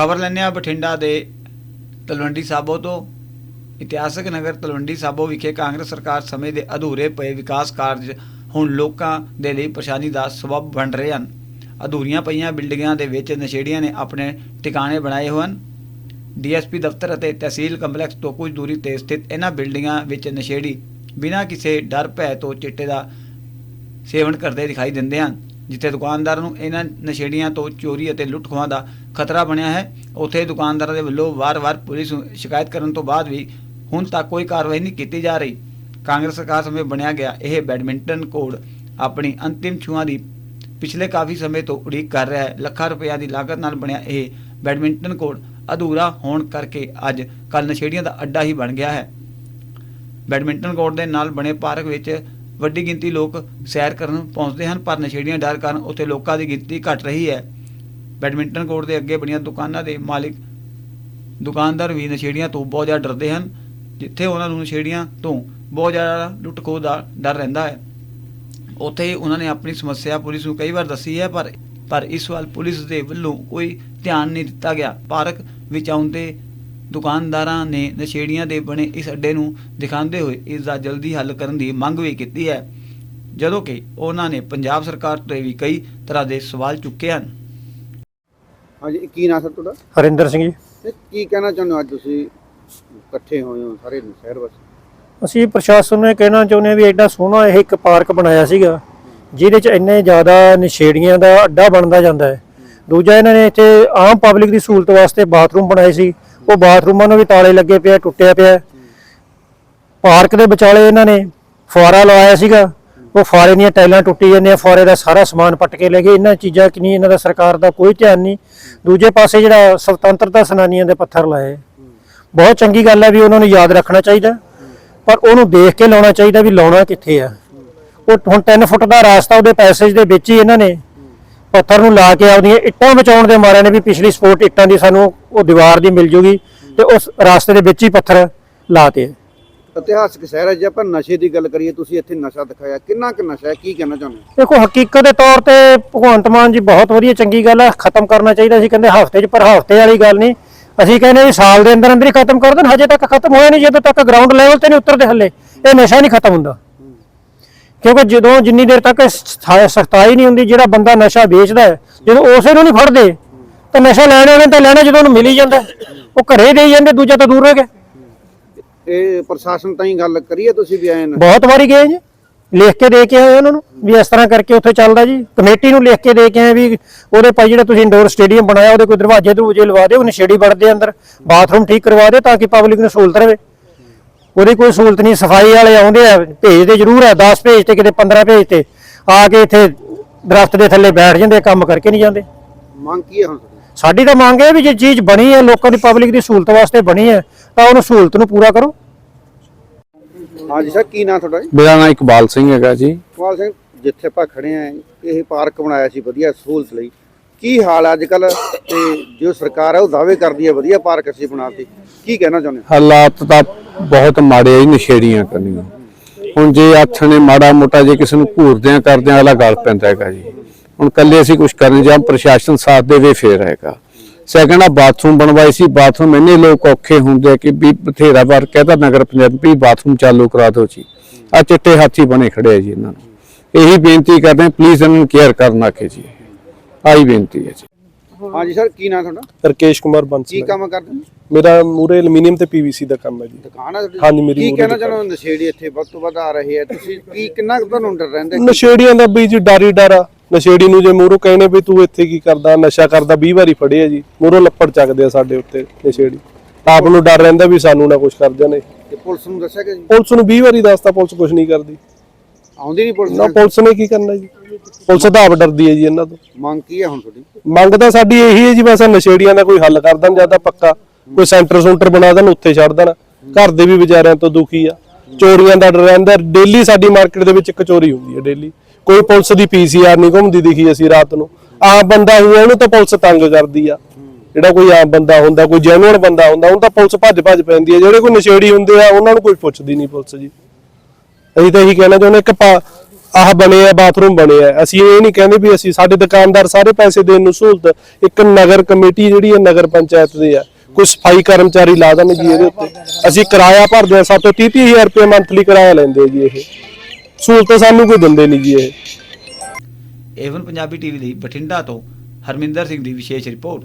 ਖਬਰ ਲੈਂਦੇ ਹਾਂ ਬਠਿੰਡਾ ਦੇ ਤਲਵੰਡੀ ਸਾਬੋ ਤੋਂ। ਇਤਿਹਾਸਕ ਨਗਰ ਤਲਵੰਡੀ ਸਾਬੋ ਵਿਖੇ ਕਾਂਗਰਸ ਸਰਕਾਰ ਸਮੇਂ ਦੇ ਅਧੂਰੇ ਪਏ ਵਿਕਾਸ ਕਾਰਜ ਹੁਣ ਲੋਕਾਂ ਦੇ ਲਈ ਪਰੇਸ਼ਾਨੀ ਦਾ ਸਬਬ ਬਣ ਰਹੇ ਹਨ। ਅਧੂਰੀਆਂ ਪਈਆਂ ਬਿਲਡਿੰਗਾਂ ਦੇ ਵਿੱਚ ਨਸ਼ੇੜੀਆਂ ਨੇ ਆਪਣੇ ਟਿਕਾਣੇ ਬਣਾਏ ਹੋਏ ਹਨ ਡੀਐਸਪੀ ਦਫ਼ਤਰ ਅਤੇ ਤਹਿਸੀਲ ਕੰਪਲੈਕਸ ਤੋਂ ਕੁਝ ਦੂਰੀ ਤੇ ਸਥਿਤ ਇਹਨਾਂ ਬਿਲਡਿੰਗਾਂ ਵਿੱਚ ਨਸ਼ੇੜੀ ਬਿਨਾਂ ਕਿਸੇ ਡਰ, ਭੈ ਤੋਂ ਚਿੱਟੇ ਦਾ ਸੇਵਨ ਕਰਦੇ ਦਿਖਾਈ ਦਿੰਦੇ ਹਨ। ਜਿੱਥੇ ਦੁਕਾਨਦਾਰਾਂ ਨੂੰ ਇਹਨਾਂ ਨਸ਼ੇੜੀਆਂ ਤੋਂ ਚੋਰੀ ਅਤੇ ਲੁੱਟ ਖੋਹਾਂ ਦਾ ਖਤਰਾ ਬਣਿਆ ਹੈ, ਉੱਥੇ ਦੁਕਾਨਦਾਰਾਂ ਦੇ ਵੱਲੋਂ ਵਾਰ-ਵਾਰ ਪੁਲਿਸ ਨੂੰ ਸ਼ਿਕਾਇਤ ਕਰਨ ਤੋਂ ਬਾਅਦ ਵੀ ਹੁਣ ਤੱਕ ਕੋਈ ਕਾਰਵਾਈ ਨਹੀਂ ਕੀਤੀ ਜਾ ਰਹੀ। ਕਾਂਗਰਸ ਸਰਕਾਰ ਸਮੇਂ ਬਣਿਆ ਗਿਆ, ਇਹ ਬੈਡਮਿੰਟਨ ਕੋਡ ਆਪਣੀ ਅੰਤਿਮ ਛੂਹਾਂ ਦੀ ਪਿਛਲੇ ਕਾਫੀ ਸਮੇਂ ਤੋਂ ਉਡੀਕ ਕਰ ਰਿਹਾ ਹੈ। ਲੱਖਾਂ ਰੁਪਏ ਦੀ ਲਾਗਤ ਨਾਲ ਬਣਿਆ ਇਹ ਬੈਡਮਿੰਟਨ ਕੋਡ ਅਧੂਰਾ ਹੋਣ ਕਰਕੇ ਅੱਜ ਕੱਲ ਨਸ਼ੇੜੀਆਂ ਦਾ ਅੱਡਾ ਹੀ ਬਣ ਗਿਆ ਹੈ। ਬੈਡਮਿੰਟਨ ਕੋਰਟ ਦੇ ਨਾਲ ਬਣੇ ਪਾਰਕ ਵਿੱਚ ਵੱਡੀ ਗਿਣਤੀ ਲੋਕ ਸੈਰ ਕਰਨ ਪਹੁੰਚਦੇ ਹਨ, ਪਰ ਨਸ਼ੇੜੀਆਂ ਡਰ ਕਾਰਨ ਉੱਥੇ ਲੋਕਾਂ ਦੀ ਗਿਣਤੀ ਘਟ ਰਹੀ ਹੈ। ਬੈਡਮਿੰਟਨ ਕੋਰਟ ਦੇ ਅੱਗੇ ਬਣੀਆਂ ਦੁਕਾਨਾਂ ਦੇ ਮਾਲਿਕ, ਦੁਕਾਨਦਾਰ ਵੀ ਨਸ਼ੇੜੀਆਂ ਤੋਂ ਬਹੁਤ ਜ਼ਿਆਦਾ ਡਰਦੇ ਹਨ, ਜਿੱਥੇ ਉਹਨਾਂ ਨੂੰ ਨਸ਼ੇੜੀਆਂ ਤੋਂ ਬਹੁਤ ਜ਼ਿਆਦਾ ਲੁੱਟ ਖੋਹ ਦਾ ਡਰ ਰਹਿੰਦਾ ਹੈ। ਉੱਥੇ ਹੀ ਉਹਨਾਂ ਨੇ ਆਪਣੀ ਸਮੱਸਿਆ ਪੁਲਿਸ ਨੂੰ ਕਈ ਵਾਰ ਦੱਸੀ ਹੈ, ਪਰ ਪਰ ਇਸ ਵੱਲ ਪੁਲਿਸ ਦੇ ਵੱਲੋਂ ਕੋਈ ਧਿਆਨ ਨਹੀਂ ਦਿੱਤਾ ਗਿਆ। ਪਾਰਕ ਵਿੱਚ ਆਉਂਦੇ ਦੁਕਾਨਦਾਰਾਂ ਨੇ ਨਸ਼ੇੜੀਆਂ ਦੇ ਬਣੇ ਇਸ ਅੱਡੇ ਨੂੰ ਦਿਖਾਉਂਦੇ ਹੋਏ ਇਸ ਦਾ ਜਲਦੀ ਹੱਲ ਕਰਨ ਦੀ ਮੰਗ ਵੀ ਕੀਤੀ ਹੈ ਜਦੋਂ ਕਿ ਉਹਨਾਂ ਨੇ ਪੰਜਾਬ ਸਰਕਾਰ ਤੋਂ ਵੀ ਕਈ ਤਰ੍ਹਾਂ ਦੇ ਸਵਾਲ ਚੁੱਕੇ ਹਨ। ਹਾਂਜੀ ਕੀ ਨਾਂ ਸਰ ਤੁਹਾਡਾ? ਹਰਿੰਦਰ ਸਿੰਘ ਜੀ। ਤੇ ਕੀ ਕਹਿਣਾ ਚਾਹੁੰਦੇ ਹੋ ਅੱਜ ਤੁਸੀਂ ਇਕੱਠੇ ਹੋਏ ਹੋ ਸਾਰੇ ਸ਼ਹਿਰ ਵਾਸੀ? ਅਸੀਂ ਪ੍ਰਸ਼ਾਸਨ ਨੂੰ ਇਹ ਕਹਿਣਾ ਚਾਹੁੰਦੇ ਹਾਂ ਵੀ ਐਡਾ ਸੋਹਣਾ ਇਹ ਇੱਕ ਪਾਰਕ ਬਣਾਇਆ ਸੀਗਾ ਜਿਹਦੇ ਚ ਇੰਨੇ ਜ਼ਿਆਦਾ ਨਸ਼ੇੜੀਆਂ ਦਾ ਅੱਡਾ ਬਣਦਾ ਜਾਂਦਾ ਹੈ। ਦੂਜਾ ਇਹਨਾਂ ਨੇ ਇੱਥੇ ਆਮ ਪਬਲਿਕ ਦੀ ਸਹੂਲਤ ਵਾਸਤੇ ਬਾਥਰੂਮ ਬਣਾਏ ਸੀ ਉਹ ਬਾਥਰੂਮਾਂ ਨੂੰ ਵੀ ਤਾਲੇ ਲੱਗੇ ਪਿਆ ਟੁੱਟਿਆ ਪਿਆ। ਪਾਰਕ ਦੇ ਵਿਚਾਲੇ ਇਹਨਾਂ ਨੇ ਫੁਆਰਾ ਲਵਾਇਆ ਸੀਗਾ। ਉਹ ਫੁਆਰੇ ਦੀਆਂ ਟਾਈਲਾਂ ਟੁੱਟੀ ਜਾਂਦੀਆਂ ਫੁਆਰੇ ਦਾ ਸਾਰਾ ਸਮਾਨ ਪੱਟ ਕੇ ਲੈ ਗਏ। ਇਹਨਾਂ ਚੀਜ਼ਾਂ ਕਿ ਨਹੀਂ, ਇਹਨਾਂ ਦਾ ਸਰਕਾਰ ਦਾ ਕੋਈ ਧਿਆਨ ਨਹੀਂ। ਦੂਜੇ ਪਾਸੇ ਜਿਹੜਾ ਸੁਤੰਤਰਤਾ ਸੈਨਾਨੀਆਂ ਦੇ ਪੱਥਰ ਲਾਏ। ਬਹੁਤ ਚੰਗੀ ਗੱਲ ਹੈ ਵੀ ਉਹਨਾਂ ਨੂੰ ਯਾਦ ਰੱਖਣਾ ਚਾਹੀਦਾ। ਪਰ ਉਹਨੂੰ ਦੇਖ ਕੇ ਲਾਉਣਾ ਚਾਹੀਦਾ ਵੀ ਲਾਉਣਾ ਕਿੱਥੇ ਆ। ਉਹ ਹੁਣ 3 ਫੁੱਟ ਦਾ ਰਾਸਤਾ, ਉਹਦੇ ਪੈਸੇਜ ਦੇ ਵਿੱਚ ਹੀ ਇਹਨਾਂ ਨੇ ਪੱਥਰ ਨੂੰ ਲਾ ਕੇ ਆਪਦੀਆਂ ਇੱਟਾਂ ਬਚਾਉਣ ਦੇ ਮਾਰਿਆਂ ਨੇ ਵੀ ਪਿਛਲੀ ਸਪੋਰਟ ਇੱਟਾਂ ਦੀ ਸਾਨੂੰ ਉਹ ਦੀਵਾਰ ਦੀ ਮਿਲ ਜੂਗੀ ਤੇ ਉਸ ਰਾਸਤੇ ਦੇ ਵਿੱਚ ਹੀ ਪੱਥਰ ਲਾਤੇ। ਇਤਿਹਾਸਕ ਸ਼ਹਿਰ ਹੈ ਜੇ ਆਪਾਂ ਨਸ਼ੇ ਦੀ ਗੱਲ ਕਰੀਏ ਤੁਸੀਂ ਇੱਥੇ ਨਸ਼ਾ ਦਿਖਾਇਆ। ਕਿੰਨਾ ਕੁ ਨਸ਼ਾ ਹੈ? ਕੀ ਕਹਿਣਾ ਚਾਹੁੰਦੇ ਹੋ? ਦੇਖੋ ਹਕੀਕਤ ਦੇ ਤੌਰ ਤੇ ਭਗਵੰਤ ਮਾਨ ਜੀ ਬਹੁਤ ਵਧੀਆ ਚੰਗੀ ਗੱਲ ਹੈ ਖਤਮ ਕਰਨਾ ਚਾਹੀਦਾ ਸੀ ਕਹਿੰਦੇ ਹਫ਼ਤੇ 'ਚ ਪਰ ਹਫ਼ਤੇ ਵਾਲੀ ਗੱਲ ਨਹੀਂ। ਅਸੀਂ ਕਹਿੰਦੇ ਵੀ ਸਾਲ ਦੇ ਅੰਦਰ ਅੰਦਰ ਹੀ ਖਤਮ ਕਰ ਦੇਣ ਹਜੇ ਤੱਕ ਖਤਮ ਹੋਇਆ ਨਹੀਂ ਜਦੋਂ ਤੱਕ ਗਰਾਊਂਡ ਲੈਵਲ ਤੇ ਨਹੀਂ ਉਤਰਦੇ ਹੱਲੇ ਇਹ ਨਸ਼ਾ ਨਹੀਂ ਖਤਮ ਹੁੰਦਾ। ਕਿਉਂਕਿ ਜਦੋਂ ਜਿੰਨੀ ਦੇਰ ਤੱਕ ਸਖਤਾਈ ਨਹੀਂ ਹੁੰਦੀ ਜਿਹੜਾ ਬੰਦਾ ਨਸ਼ਾ ਵੇਚਦਾ ਹੈ ਜਦੋਂ ਉਸੇ ਨੂੰ ਨਹੀਂ ਫੜਦੇ ਤਾਂ ਨਸ਼ਾ ਲੈਣੇ ਉਹਨੇ ਤਾਂ ਲੈਣਾ ਜਦੋਂ ਉਹਨੂੰ ਮਿਲ ਹੀ ਜਾਂਦਾ ਉਹ ਘਰੇ ਦੇਈ ਜਾਂਦੇ ਦੂਜਾ ਤਾਂ ਦੂਰ ਰਹਿ ਗਿਆ। ਇਹ ਪ੍ਰਸ਼ਾਸਨ ਤਾਈਂ ਗੱਲ ਕਰੀਏ ਤੁਸੀਂ ਵੀ ਆਏ ਨਾ ਬਹੁਤ ਵਾਰੀ ਗਏ ਜੀ ਲਿਖ ਕੇ ਦੇ ਕੇ ਆਏ ਉਹਨਾਂ ਨੂੰ ਵੀ ਇਸ ਤਰ੍ਹਾਂ ਕਰਕੇ ਉੱਥੇ ਚੱਲਦਾ ਜੀ। ਕਮੇਟੀ ਨੂੰ ਲਿਖ ਕੇ ਦੇ ਕੇ ਆਏ ਵੀ ਉਹਦੇ ਭਾਈ ਜਿਹੜਾ ਤੁਸੀਂ ਇੰਡੋਰ ਸਟੇਡੀਅਮ ਬਣਾਇਆ ਉਹਦੇ ਕੋਈ ਦਰਵਾਜ਼ੇ ਦਰੂਜੇ ਲਵਾ ਦਿਓ ਨਸ਼ੇੜੀ ਵੜਦੇ ਅੰਦਰ ਬਾਥਰੂਮ ਠੀਕ ਕਰਵਾ ਦਿਓ ਤਾਂ ਕਿ ਪਬਲਿਕ ਨੂੰ ਸਹੂਲਤ ਰਹੇ ਉਹਦੀ ਕੋਈ ਸਹੂਲਤ ਨਹੀਂ ਸਫ਼ਾਈ ਵਾਲੇ ਆਉਂਦੇ ਆ ਭੇਜਦੇ ਜ਼ਰੂਰ ਆ 10 ਭੇਜ ਤੇ ਕਿਤੇ 15 ਭੇਜ ਤੇ ਆ ਕੇ ਇੱਥੇ ਦਰਖਤ ਦੇ ਥੱਲੇ ਬੈਠ ਜਾਂਦੇ ਕੰਮ ਕਰਕੇ ਨਹੀਂ ਜਾਂਦੇ। ਮੰਗ ਕੀ ਹੈ ਹੁਣ? ਸਾਡੀ ਤਾਂ ਮੰਗ ਹੈ ਵੀ ਜੇ ਚੀਜ਼ ਬਣੀ ਹੈ ਲੋਕਾਂ ਦੀ ਪਬਲਿਕ ਦੀ ਸਹੂਲਤ ਵਾਸਤੇ ਬਣੀ ਹੈ ਤਾਂ ਉਹਨੂੰ ਸਹੂਲਤ ਨੂੰ ਪੂਰਾ ਕਰੋ। ਹਾਂਜੀ ਸਰ ਕੀ ਨਾਂ ਤੁਹਾਡਾ ਜੀ? ਮੇਰਾ ਨਾਮ ਇਕਬਾਲ ਸਿੰਘ ਹੈਗਾ ਜੀ। ਕੁਮਾਰ ਸਿੰਘ ਜਿੱਥੇ ਆਪਾਂ ਖੜੇ ਆ ਇਹ ਪਾਰਕ ਬਣਾਇਆ ਸੀ ਵਧੀਆ ਸਹੂਲਤ ਲਈ। ਕੀ ਹਾਲ ਹੈ ਅੱਜ ਕੱਲ ਤੇ ਜੋ ਸਰਕਾਰ ਹੈ ਉਹ ਦਾਅਵੇ ਕਰਦੀ ਹੈ ਵਧੀਆ ਪਾਰਕ ਅਸੀਂ ਬਣਾਤੀ ਕੀ ਕਹਿਣਾ ਚਾਹੁੰਦੇ ਹਾਲਾਤ ਤਾਂ ਬਹੁਤ ਮਾੜੇ ਆ ਜੀ, ਨਸ਼ੇੜੀਆਂ ਕਰਨੀਆਂ। ਹੁਣ ਜੇ ਹੱਥ ਨੇ ਮਾੜਾ ਮੋਟਾ ਜੇ ਕਿਸੇ ਨੂੰ ਘੂਰਦਿਆਂ ਕਰਦਿਆਂ ਅਗਲਾ ਗੱਲ ਪੈਂਦਾ ਹੈਗਾ ਜੀ। ਹੁਣ ਕੱਲੇ ਅਸੀਂ ਕੁਝ ਕਰਨ ਜਾਂ ਪ੍ਰਸ਼ਾਸਨ ਸਾਥ ਦੇਵੇ ਫੇਰ ਹੈਗਾ। ਸੈਕੰਡ ਆ ਬਾਥਰੂਮ ਬਣਵਾਏ ਸੀ ਬਾਥਰੂਮ ਇੰਨੇ ਲੋਕ ਔਖੇ ਹੁੰਦੇ ਕਿ ਵੀ ਬਥੇਰਾ ਵਾਰ ਕਹਿੰਦਾ ਨਗਰ ਪੰਚਾਇਤ ਵੀ ਬਾਥਰੂਮ ਚਾਲੂ ਕਰਾ ਦਿਓ ਜੀ। ਆ ਚਿੱਟੇ ਹਾਥੀ ਬਣੇ ਖੜੇ ਆ ਜੀ ਇਹਨਾਂ ਨੂੰ। ਇਹੀ ਬੇਨਤੀ ਕਰਦੇ ਪਲੀਜ਼ ਇਹਨਾਂ ਨੂੰ ਕੇਅਰ ਕਰਨ ਆਖੇ ਜੀ। ਆਹੀ ਬੇਨਤੀ ਹੈ ਜੀ। ਹਾਂਜੀ ਸਰ ਕੀ ਨਾਂ ਤੁਹਾਡਾ? ਰਕੇਸ਼ ਕੁਮਾਰ ਕੀ ਬੰਸਲ ਕੰਮ ਕਰਦੇ ਹੋ ਮੇਰਾ ਮੂਰੇ ਐਲੂਮੀਨੀਅਮ ਤੇ ਪੀਵੀਸੀ ਦਾ ਕੰਮ ਹੈ ਜੀ। ਦੁਕਾਨ ਹੈ ਤੁਹਾਡੀ? ਹਾਂਜੀ, ਮੇਰੀ ਕੀ ਕਹਿਣਾ। ਚਾਹੁੰਦੇ ਹੋ? ਨਸ਼ੇੜੀ ਇੱਥੇ ਵੱਧ ਤੋਂ ਵੱਧ ਆ ਰਹੇ ਆ। ਤੁਸੀਂ ਕੀ ਕਿੰਨਾ ਕੁ ਤੁਹਾਨੂੰ ਡਰ ਰਹਿੰਦਾ ਨਸ਼ੇੜੀਆਂ ਦਾ ਵੀ ਜੀ ਡਾਰੀ ਡਾਰਾ ਨਸ਼ੇੜੀ ਨੂੰ ਜੇ ਮੂਹਰੋਂ ਕਹਿੰਦੇ ਵੀ ਤੂੰ ਇੱਥੇ ਕੀ ਕਰਦਾ ਨਸ਼ਾ ਕਰਦਾ 20 ਵਾਰੀ ਫੜੇ ਆ ਜੀ। ਮੂਹਰੋਂ ਲੱਪੜ ਚੱਕਦੇ ਆ ਸਾਡੇ ਉੱਤੇ ਨਸ਼ੇੜੀ। ਆਪ ਨੂੰ ਡਰ ਰਹਿੰਦਾ ਵੀ ਸਾਨੂੰ ਨਾ ਕੁਝ ਕਰ ਜਾਣੇ। ਤੇ ਪੁਲਿਸ ਨੂੰ ਦੱਸਿਆ ਕਿ ਜੀ ਪੁਲਿਸ ਨੂੰ 20 ਵਾਰੀ ਦੱਸਤਾ ਪੁਲਿਸ ਕੁਝ ਨਹੀਂ ਕਰਦੀ। ਆਉਂਦੀ ਨਹੀਂ ਪੁਲਿਸ ਨਾ ਪੁਲਿਸ ਨੇ ਕੀ ਕਰਨਾ ਜੀ? ਪੁਲਿਸ ਤਾਂ ਆਪ ਡਰਦੀ ਹੈ ਜੀ ਇਹਨਾਂ ਤੋਂ। ਮੰਗ ਕੀ ਹੈ ਹੁਣ ਤੁਹਾਡੀ? ਮੰਗ ਤਾਂ ਸਾਡੀ ਇਹੀ ਹੈ ਜੀ ਬਸ ਆਹ ਨਸ਼ੇੜੀਆਂ ਦਾ ਕੋਈ ਹੱਲ ਕਰ ਦੇਣ ਜ਼ਿਆਦਾ ਪੱਕਾ। ਕੋਈ ਸੈਂਟਰ ਸੂੰਟਰ ਬਣਾ ਦੇਣ ਉੱਥੇ ਛੱਡ ਦੇਣ। ਘਰ ਦੇ ਵੀ ਵਿਚਾਰਿਆਂ ਤੋਂ ਦੁਖੀ ਆ। ਚੋਰੀਆਂ ਦਾ ਡਰ ਰਹਿੰਦਾ। ਡੇਲੀ ਸਾਡੀ ਮਾਰਕੀਟ ਦੇ ਵਿੱਚ ਇੱਕ ਚੋਰੀ ਹੁੰਦੀ ਹੈ ਡੇਲੀ। ਕੋਈ ਪੁਲਿਸ ਦੀ ਪੀਸੀਆਰ ਨਹੀਂ ਘੁੰਮਦੀ ਦਿਖੀ ਅਸੀਂ ਰਾਤ ਨੂੰ। ਆਮ ਬੰਦਾ ਹੋਇਆ ਉਹਨੂੰ ਤਾਂ ਪੁਲਿਸ ਤੰਗ ਕਰਦੀ ਆ। ਜਿਹੜਾ ਕੋਈ ਆਮ ਬੰਦਾ ਹੁੰਦਾ ਕੋਈ ਜੈਨੂਅਨ ਬੰਦਾ ਹੁੰਦਾ ਉਹਨੂੰ ਤਾਂ ਪੁਲਿਸ ਭੱਜ ਭੱਜ ਪੈਂਦੀ ਹੈ ਜਿਹੜੇ ਕੋਈ ਨਸ਼ੇੜੀ ਹੁੰਦੇ ਆ ਉਹਨਾਂ ਨੂੰ ਕੋਈ ਪੁੱਛਦੀ ਨਹੀਂ ਪੁਲਿਸ ਜੀ। ਅਸੀਂ ਤਾਂ ਇਹੀ ਕਹਿਣਾ ਚਾਹੁੰਦੇ ਇੱਕ ਪਾ- ਆਹ ਬਣੇ ਆ, ਬਾਥਰੂਮ ਬਣੇ ਆ। ਅਸੀਂ ਇਹ ਨਹੀਂ ਕਹਿੰਦੇ ਵੀ ਅਸੀਂ, ਸਾਡੇ ਦੁਕਾਨਦਾਰ ਸਾਰੇ ਪੈਸੇ ਦੇਣ ਨੂੰ ਸਹੂਲਤ, ਇੱਕ ਨਗਰ ਕਮੇਟੀ ਜਿਹੜੀ ਹੈ ਨਗਰ ਪੰਚਾਇਤ ਦੀ ਆ। ਕੋਈ ਸਫ਼ਾਈ ਕਰਮਚਾਰੀ ਲਾ ਦੇਣ ਜੀ ਇਹਦੇ ਉੱਤੇ। ਅਸੀਂ ਕਿਰਾਇਆ ਭਰਦੇ ਆ ਸਾਤੋਂ 30 30000 ਰੁਪਏ ਮੰਥਲੀ ਕਿਰਾਇਆ ਲੈਂਦੇ ਆ ਜੀ ਇਹ। ਸਹੂਲਤ ਸਾਨੂੰ ਕੋਈ ਦਿੰਦੇ ਨਹੀਂ ਜੀ ਇਹ। ਏਵਨ ਪੰਜਾਬੀ ਟੀਵੀ ਲਈ ਬਠਿੰਡਾ ਤੋਂ ਹਰਮਿੰਦਰ ਸਿੰਘ ਦੀ ਵਿਸ਼ੇਸ਼ ਰਿਪੋਰਟ।